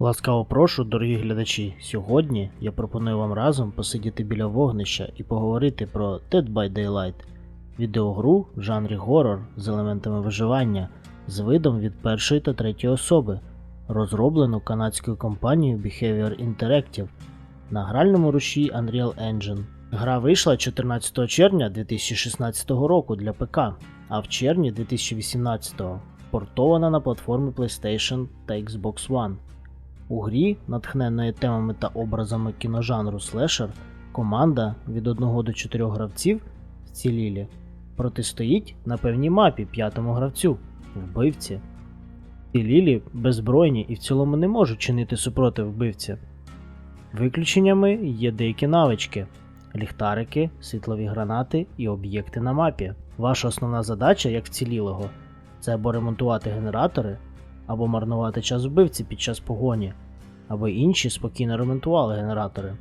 Ласкаво прошу, дорогі глядачі. Сьогодні я пропоную вам разом посидіти біля вогнища і поговорити про Dead by Daylight відеогру в жанрі горор з елементами виживання з видом від першої та третьої особи, розроблену канадською компанією Behavior Interactive на гральному руші Unreal Engine. Гра вийшла 14 червня 2016 року для ПК, а в червні 2018 портована на платформи PlayStation та Xbox One. У грі, натхненної темами та образами кіножанру слешер, команда від 1 до 4 гравців вцілілі протистоїть на певній мапі п'ятому гравцю вбивці. Вцілілі беззбройні і в цілому не можуть чинити супротив вбивці. Виключеннями є деякі навички, ліхтарики, світлові гранати і об'єкти на мапі. Ваша основна задача, як вцілілого, це або ремонтувати генератори, або марнувати час вбивці під час погоні, аби інші спокійно ремонтували генератори.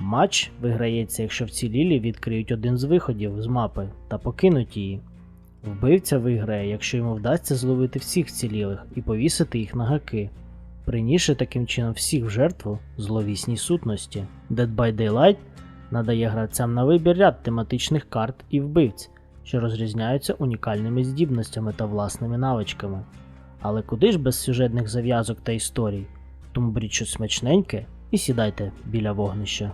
Матч виграється, якщо вцілілі відкриють один з виходів з мапи та покинуть її. Вбивця виграє, якщо йому вдасться зловити всіх вцілілих і повісити їх на гаки, прийнісши таким чином всіх в жертву зловісній сутності. Dead by Daylight надає гравцям на вибір ряд тематичних карт і вбивць, що розрізняються унікальними здібностями та власними навичками. Але куди ж без сюжетних зав'язок та історій? Тому беріть щось смачненьке і сідайте біля вогнища.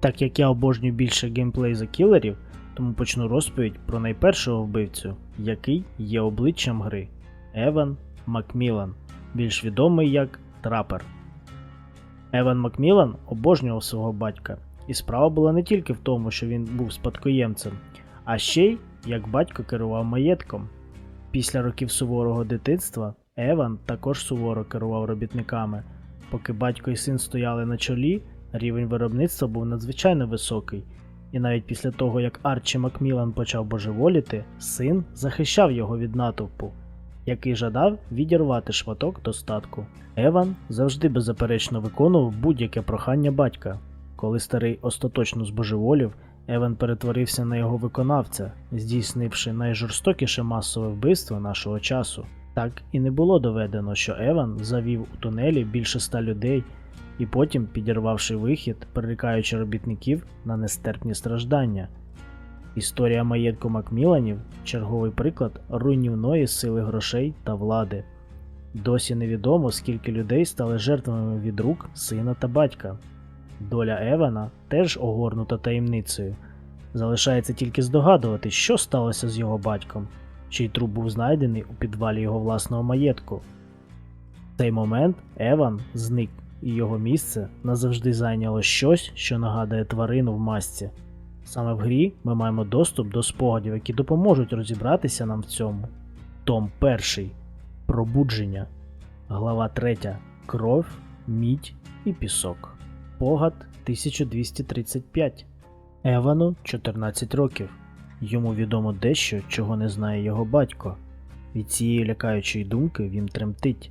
Так як я обожнюю більше геймплей за кілерів, тому почну розповідь про найпершого вбивцю, який є обличчям гри Еван Макмілан, більш відомий як Трапер. Еван Макмілан обожнював свого батька, і справа була не тільки в тому, що він був спадкоємцем, а ще й як батько керував маєтком. Після років суворого дитинства Еван також суворо керував робітниками. Поки батько і син стояли на чолі, рівень виробництва був надзвичайно високий, і навіть після того, як Арчі Макмілан почав божеволіти, син захищав його від натовпу, який жадав відірвати шматок достатку. Еван завжди беззаперечно виконував будь-яке прохання батька. Коли старий остаточно збожеволів, Еван перетворився на його виконавця, здійснивши найжорстокіше масове вбивство нашого часу. Так і не було доведено, що Еван завів у тунелі більше ста людей і потім, підірвавши вихід, перерікаючи робітників на нестерпні страждання. Історія маєтку Макміланів черговий приклад руйнівної сили грошей та влади. Досі невідомо, скільки людей стали жертвами від рук сина та батька. Доля Евана теж огорнута таємницею. Залишається тільки здогадувати, що сталося з його батьком, чий труп був знайдений у підвалі його власного маєтку. В цей момент Еван зник, і його місце назавжди зайняло щось, що нагадує тварину в масці. Саме в грі ми маємо доступ до спогадів, які допоможуть розібратися нам в цьому. Том 1. Пробудження. Глава 3. Кров, мідь і пісок. Спогад 1235. Евану 14 років. Йому відомо дещо, чого не знає його батько. Від цієї лякаючої думки він тремтить.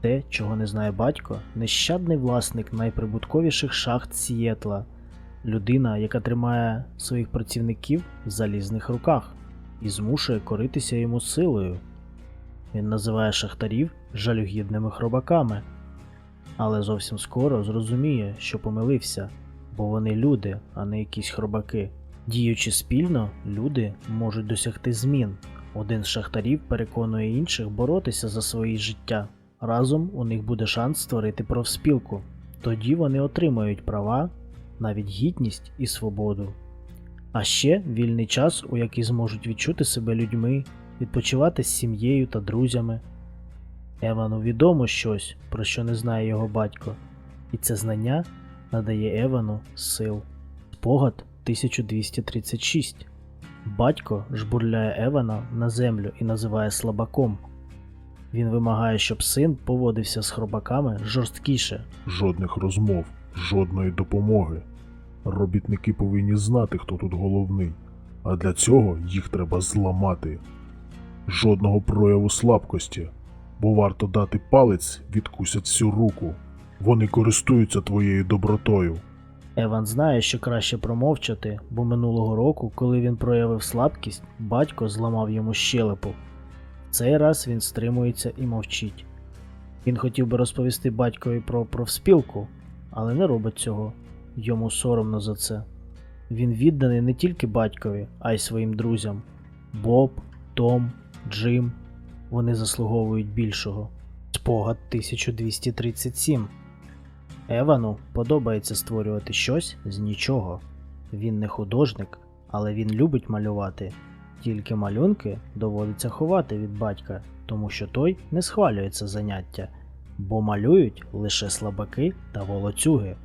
Те, чого не знає батько, нещадний власник найприбутковіших шахт Сієтла, людина, яка тримає своїх працівників в залізних руках і змушує коритися йому силою. Він називає шахтарів жалюгідними хробаками, але зовсім скоро зрозуміє, що помилився, бо вони люди, а не якісь хробаки. Діючи спільно, люди можуть досягти змін. Один з шахтарів переконує інших боротися за своє життя. Разом у них буде шанс створити профспілку. Тоді вони отримають права, навіть гідність і свободу. А ще вільний час, у який зможуть відчути себе людьми, відпочивати з сім'єю та друзями. Евану відомо щось, про що не знає його батько, і це знання надає Евану сил. Спогад 1236. Батько жбурляє Евана на землю і називає слабаком. Він вимагає, щоб син поводився з хробаками жорсткіше. Жодних розмов, жодної допомоги. Робітники повинні знати, хто тут головний, а для цього їх треба зламати. Жодного прояву слабкості, бо варто дати палець, відкусять всю руку. Вони користуються твоєю добротою. Еван знає, що краще промовчати, бо минулого року, коли він проявив слабкість, батько зламав йому щелепу. Цей раз він стримується і мовчить. Він хотів би розповісти батькові про профспілку, але не робить цього. Йому соромно за це. Він відданий не тільки батькові, а й своїм друзям. Боб, Том, Джим. Вони заслуговують більшого. Спогад 1237. Евану подобається створювати щось з нічого. Він не художник, але він любить малювати. Тільки малюнки доводиться ховати від батька, тому що той не схвалює це заняття, бо малюють лише слабаки та волоцюги.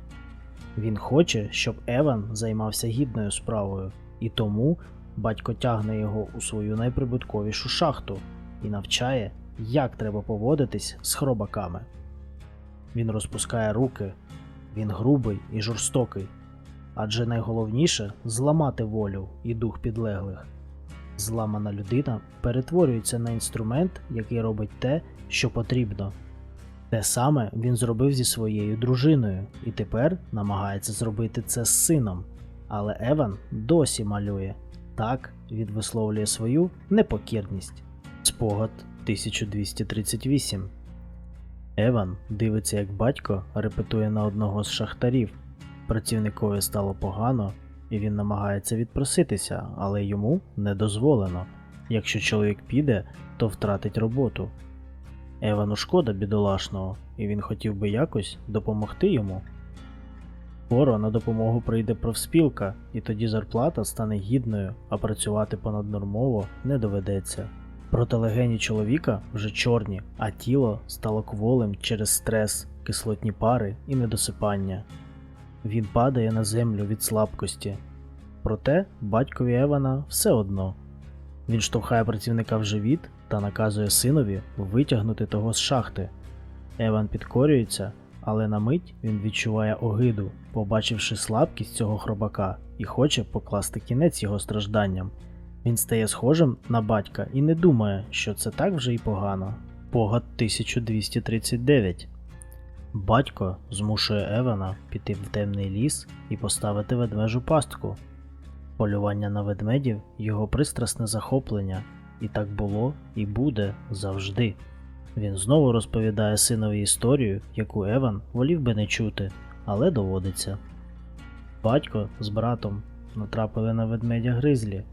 Він хоче, щоб Еван займався гідною справою, і тому батько тягне його у свою найприбутковішу шахту і навчає, як треба поводитись з хробаками. Він розпускає руки, він грубий і жорстокий, адже найголовніше зламати волю і дух підлеглих. Зламана людина перетворюється на інструмент, який робить те, що потрібно. Те саме він зробив зі своєю дружиною і тепер намагається зробити це з сином. Але Еван досі малює. Так він висловлює свою непокірність. Спогад 1238. Еван дивиться, як батько репетує на одного з шахтарів. Працівникові стало погано, і він намагається відпроситися, але йому не дозволено. Якщо чоловік піде, то втратить роботу. Евану шкода бідолашного, і він хотів би якось допомогти йому. Скоро на допомогу прийде профспілка, і тоді зарплата стане гідною, а працювати понаднормово не доведеться. Проте легені чоловіка вже чорні, а тіло стало кволим через стрес, кислотні пари і недосипання. Він падає на землю від слабкості. Проте батькові Евана все одно. Він штовхає працівника в живіт та наказує синові витягнути того з шахти. Еван підкорюється, але на мить він відчуває огиду, побачивши слабкість цього хробака, і хоче покласти кінець його стражданням. Він стає схожим на батька і не думає, що це так вже й погано. Погад 1239. Батько змушує Евана піти в темний ліс і поставити ведмежу пастку. Полювання на ведмедів його пристрасне захоплення, і так було і буде завжди. Він знову розповідає синові історію, яку Еван волів би не чути, але доводиться. Батько з братом натрапили на ведмедя гризлі.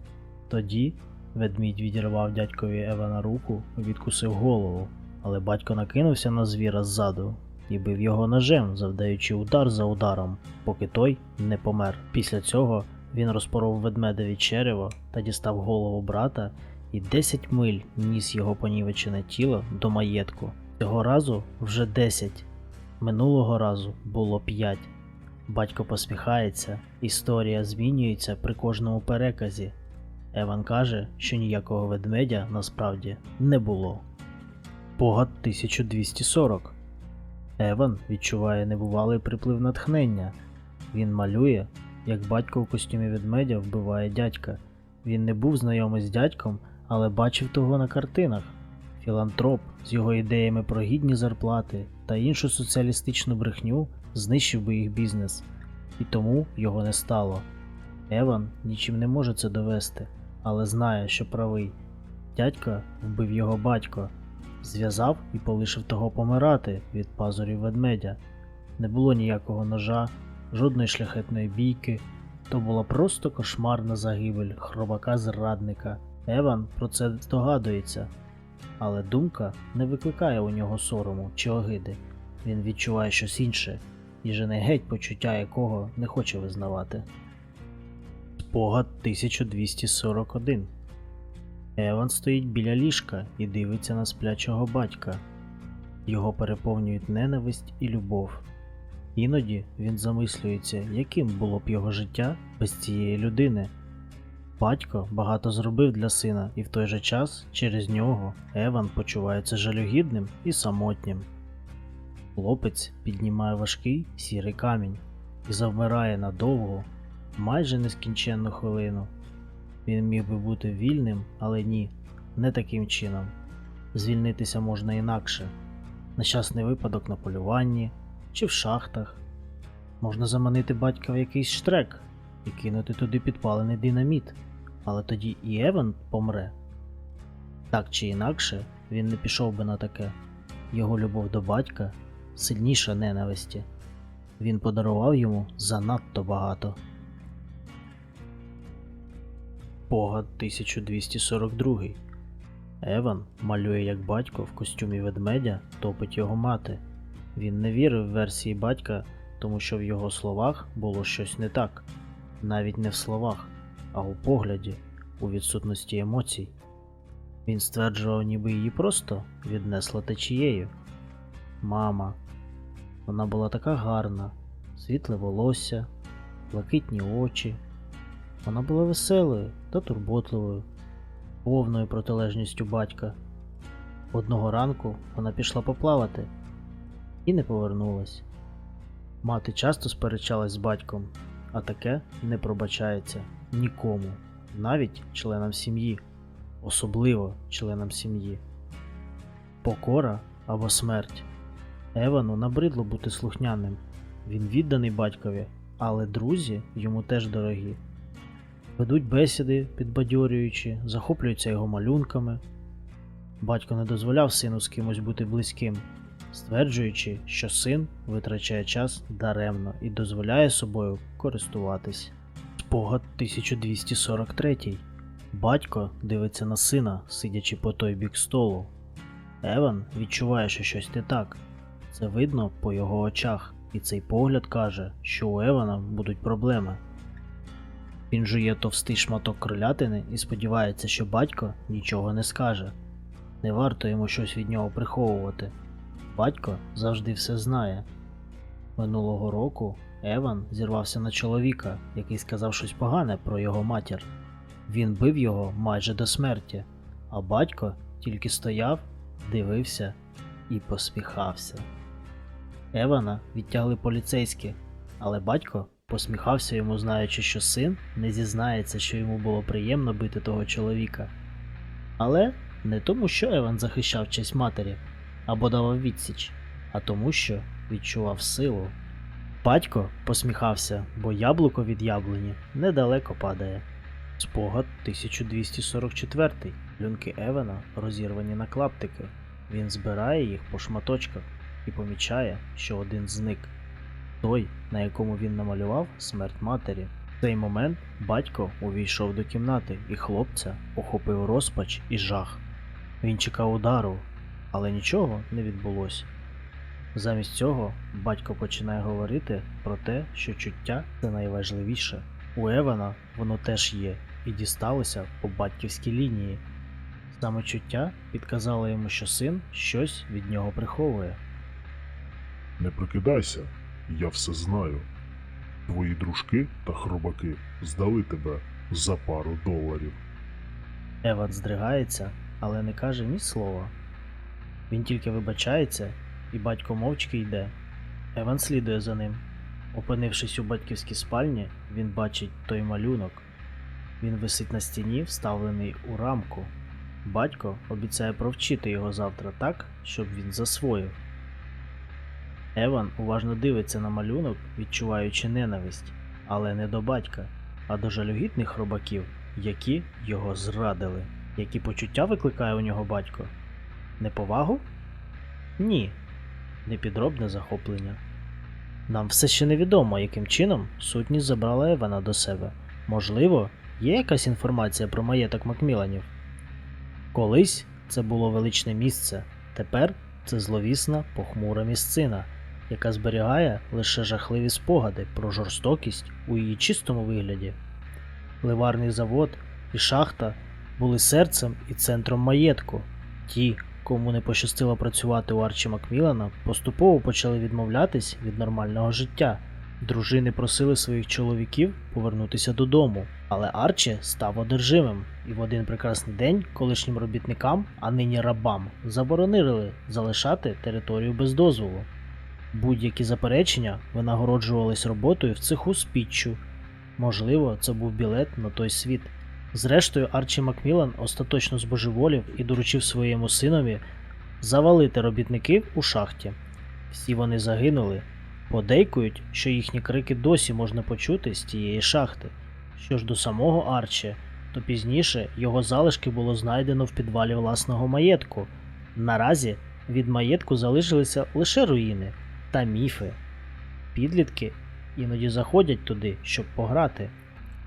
Тоді ведмідь відірвав дядькові Евана руку відкусив голову, але батько накинувся на звіра ззаду і бив його ножем, завдаючи удар за ударом, поки той не помер. Після цього він розпоров ведмедеві черево та дістав голову брата і 10 миль ніс його понівечене тіло до маєтку. Цього разу вже 10. Минулого разу було 5. Батько посміхається, історія змінюється при кожному переказі. Еван каже, що ніякого ведмедя насправді не було. Погад 1240. Еван відчуває небувалий приплив натхнення. Він малює, як батько в костюмі ведмедя вбиває дядька. Він не був знайомий з дядьком, але бачив того на картинах. Філантроп з його ідеями про гідні зарплати та іншу соціалістичну брехню знищив би їх бізнес, і тому його не стало. Еван нічим не може це довести, але знає, що правий. Дядька вбив його батько, зв'язав і полишив того помирати від пазурів ведмедя. Не було ніякого ножа, жодної шляхетної бійки. То була просто кошмарна загибель хробака зрадника. Еван про це здогадується, але думка не викликає у нього сорому чи огиди. Він відчуває щось інше і жене геть почуття якого не хоче визнавати. Спогад 1241 Еван стоїть біля ліжка і дивиться на сплячого батька. Його переповнюють ненависть і любов. Іноді він замислюється, яким було б його життя без цієї людини. Батько багато зробив для сина, і в той же час через нього Еван почувається жалюгідним і самотнім. Хлопець піднімає важкий сірий камінь і завмирає надовго, майже нескінченну хвилину. Він міг би бути вільним, але ні, не таким чином. Звільнитися можна інакше. Нещасний випадок на полюванні чи в шахтах. Можна заманити батька в якийсь штрек і кинути туди підпалений динаміт, але тоді і Еван помре. Так чи інакше, він не пішов би на таке. Його любов до батька сильніша ненависті. Він подарував йому занадто багато. Погад 1242. Еван малює як батько в костюмі ведмедя топить його мати. Він не вірив версії батька, тому що в його словах було щось не так. Навіть не в словах, а у погляді, у відсутності емоцій. Він стверджував, ніби її просто віднесла течією. Мама. Вона була така гарна, світле волосся, блакитні очі. Вона була веселою та турботливою, повною протилежністю батька. Одного ранку вона пішла поплавати і не повернулась. Мати часто сперечалась з батьком, а таке не пробачається нікому, навіть членам сім'ї, особливо членам сім'ї. Покора або смерть. Евану набридло бути слухняним. Він відданий батькові, але друзі йому теж дорогі. Ведуть бесіди, підбадьорюючи, захоплюються його малюнками. Батько не дозволяв сину з кимось бути близьким, стверджуючи, що син витрачає час даремно і дозволяє собою користуватись. Спогад 1243. Батько дивиться на сина, сидячи по той бік столу. Еван відчуває, що щось не так. Це видно по його очах, і цей погляд каже, що у Евана будуть проблеми. Він жує товстий шматок крилятини і сподівається, що батько нічого не скаже. Не варто йому щось від нього приховувати. Батько завжди все знає. Минулого року Еван зірвався на чоловіка, який сказав щось погане про його матір. Він бив його майже до смерті, а батько тільки стояв, дивився і посміхався. Евана відтягли поліцейські, але батько посміхався йому, знаючи, що син не зізнається, що йому було приємно бити того чоловіка. Але не тому, що Еван захищав честь матері або давав відсіч, а тому, що відчував силу. Батько посміхався, бо яблуко від яблуні недалеко падає. Спогад 1244. Люнки Евана розірвані на клаптики. Він збирає їх по шматочках і помічає, що один зник. Той, на якому він намалював смерть матері. В цей момент батько увійшов до кімнати, і хлопця охопив розпач і жах. Він чекав удару, але нічого не відбулося. Замість цього батько починає говорити про те, що чуття це найважливіше. У Евана воно теж є і дісталося по батьківській лінії. Саме чуття підказало йому, що син щось від нього приховує. Не прикидайся, я все знаю. Твої дружки та хробаки здали тебе за пару доларів. Еван здригається, але не каже ні слова. Він тільки вибачається, і батько мовчки йде. Еван слідує за ним. Опинившись у батьківській спальні, він бачить той малюнок. Він висить на стіні, вставлений у рамку. Батько обіцяє провчити його завтра так, щоб він засвоїв. Еван уважно дивиться на малюнок, відчуваючи ненависть, але не до батька, а до жалюгідних хробаків, які його зрадили. Які почуття викликає у нього батько? Неповагу? Ні. Непідробне захоплення. Нам все ще невідомо, яким чином сутність забрала Евана до себе. Можливо, є якась інформація про маєток Макміланів. Колись це було величне місце, тепер це зловісна похмура місцина, яка зберігає лише жахливі спогади про жорстокість у її чистому вигляді. Ливарний завод і шахта були серцем і центром маєтку. Ті, кому не пощастило працювати у Арчі Макмілана, поступово почали відмовлятись від нормального життя. Дружини просили своїх чоловіків повернутися додому, але Арчі став одержимим, і в один прекрасний день колишнім робітникам, а нині рабам, заборонили залишати територію без дозволу. Будь-які заперечення винагороджувались роботою в цеху з піччю. Можливо, це був білет на той світ. Зрештою, Арчі Макмілан остаточно збожеволів і доручив своєму синові завалити робітників у шахті. Всі вони загинули. Подейкують, що їхні крики досі можна почути з тієї шахти. Що ж до самого Арчі, то пізніше його залишки було знайдено в підвалі власного маєтку. Наразі від маєтку залишилися лише руїни та міфи. Підлітки іноді заходять туди, щоб пограти.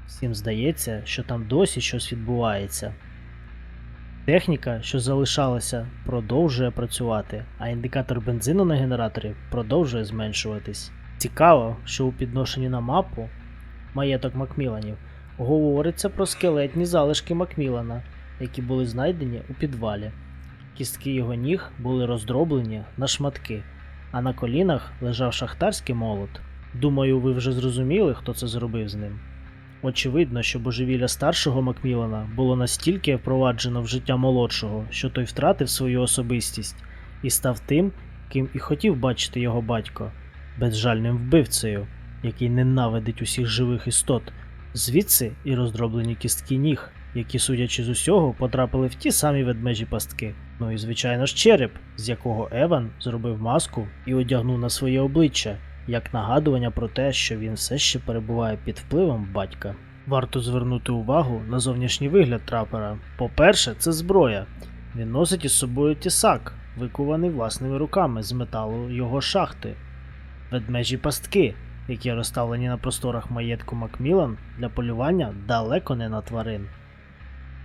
Всім здається, що там досі щось відбувається. Техніка, що залишалася, продовжує працювати, а індикатор бензину на генераторі продовжує зменшуватись. Цікаво, що у підношенні на мапу маєток Макміланів говориться про скелетні залишки Макмілана, які були знайдені у підвалі. Кістки його ніг були роздроблені на шматки, а на колінах лежав шахтарський молот. Думаю, ви вже зрозуміли, хто це зробив з ним. Очевидно, що божевілля старшого Макмілана було настільки впроваджено в життя молодшого, що той втратив свою особистість і став тим, ким і хотів бачити його батько безжальним вбивцею, який ненавидить усіх живих істот. Звідси і роздроблені кістки ніг, які, судячи з усього, потрапили в ті самі ведмежі пастки. Ну і звичайно ж череп, з якого Еван зробив маску і одягнув на своє обличчя, як нагадування про те, що він все ще перебуває під впливом батька. Варто звернути увагу на зовнішній вигляд трапера. По-перше, це зброя. Він носить із собою тісак, викуваний власними руками з металу його шахти. Ведмежі пастки, які розставлені на просторах маєтку Макмілан для полювання далеко не на тварин.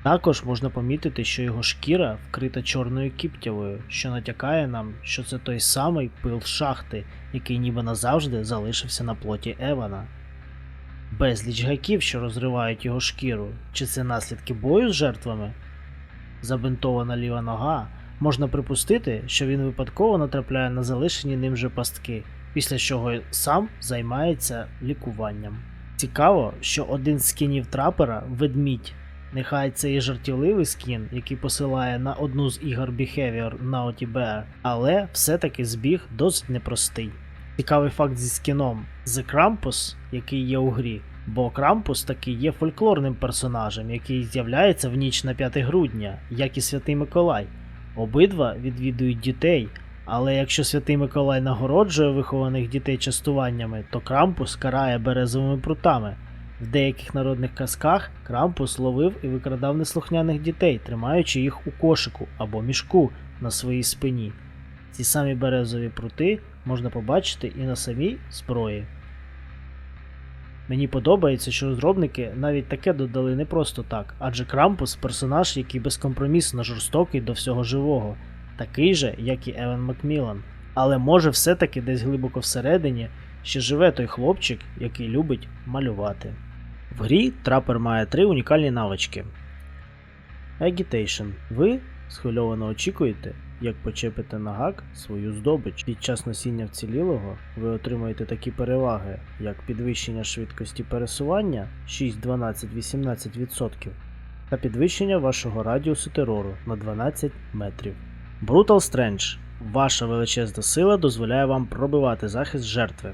Також можна помітити, що його шкіра вкрита чорною кіптявою, що натякає нам, що це той самий пил шахти, який ніби назавжди залишився на плоті Евана. Безліч гаків, що розривають його шкіру, чи це наслідки бою з жертвами? Забинтована ліва нога, можна припустити, що він випадково натрапляє на залишені ним же пастки, після чого сам займається лікуванням. Цікаво, що один з скінів трапера ведмідь. Нехай це і жартівливий скін, який посилає на одну з ігор Behavior на OTBR, але все-таки збіг досить непростий. Цікавий факт зі скіном The Krampus, який є у грі, бо Крампус таки є фольклорним персонажем, який з'являється в ніч на 5 грудня, як і Святий Миколай. Обидва відвідують дітей, але якщо Святий Миколай нагороджує вихованих дітей частуваннями, то Крампус карає березовими прутами. В деяких народних казках Крампус ловив і викрадав неслухняних дітей, тримаючи їх у кошику або мішку на своїй спині. Ці самі березові прути можна побачити і на самій зброї. Мені подобається, що розробники навіть таке додали не просто так, адже Крампус персонаж, який безкомпромісно жорстокий до всього живого, такий же, як і Еван Макмілан. Але може все-таки десь глибоко всередині ще живе той хлопчик, який любить малювати. В грі трапер має три унікальні навички. Agitation. Ви схвильовано очікуєте, як почепите на гак свою здобич. Під час носіння вцілілого ви отримаєте такі переваги, як підвищення швидкості пересування 6, 12, 18% та підвищення вашого радіусу терору на 12 метрів. Brutal Strange. Ваша величезна сила дозволяє вам пробивати захист жертви.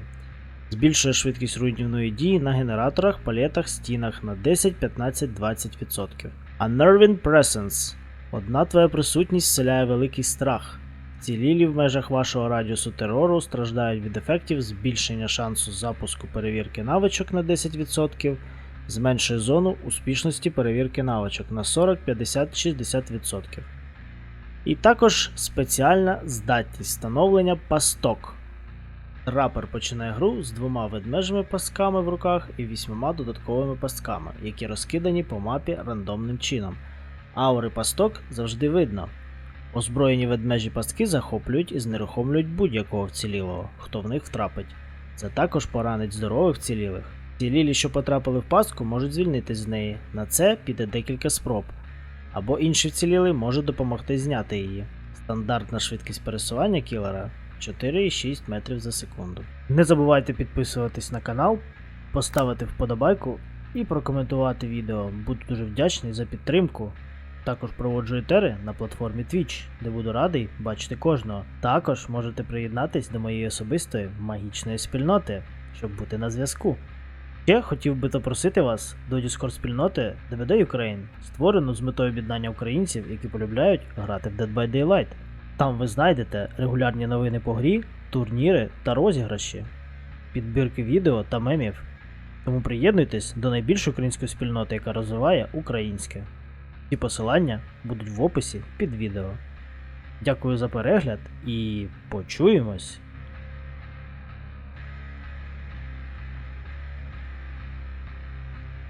Збільшує швидкість руйнівної дії на генераторах, палетах, стінах на 10, 15, 20%. Unnerving Presence. Одна твоя присутність вселяє великий страх. Цілілі в межах вашого радіусу терору страждають від ефектів збільшення шансу запуску перевірки навичок на 10%, зменшує зону успішності перевірки навичок на 40, 50, 60%. І також спеціальна здатність встановлення пасток. Рапер починає гру з двома ведмежими пастками в руках і вісьмома додатковими пастками, які розкидані по мапі рандомним чином. Аури пасток завжди видно. Озброєні ведмежі пастки захоплюють і знерухомлюють будь-якого вцілілого, хто в них втрапить. Це також поранить здорових вцілілих. Вцілілі, що потрапили в пастку, можуть звільнитись з неї. На це піде декілька спроб. Або інший вцілілий може допомогти зняти її. Стандартна швидкість пересування кілера 4,6 метрів за секунду. Не забувайте підписуватись на канал, поставити вподобайку і прокоментувати відео. Буду дуже вдячний за підтримку. Також проводжу етери на платформі Twitch, де буду радий бачити кожного. Також можете приєднатись до моєї особистої магічної спільноти, щоб бути на зв'язку. Ще хотів би запросити вас до Discord спільноти DBD Ukraine, створену з метою об'єднання українців, які полюбляють грати в Dead by Daylight. Там ви знайдете регулярні новини по грі, турніри та розіграші, підбірки відео та мемів. Тому приєднуйтесь до найбільшої української спільноти, яка розвиває українське. Ці посилання будуть в описі під відео. Дякую за перегляд і почуємось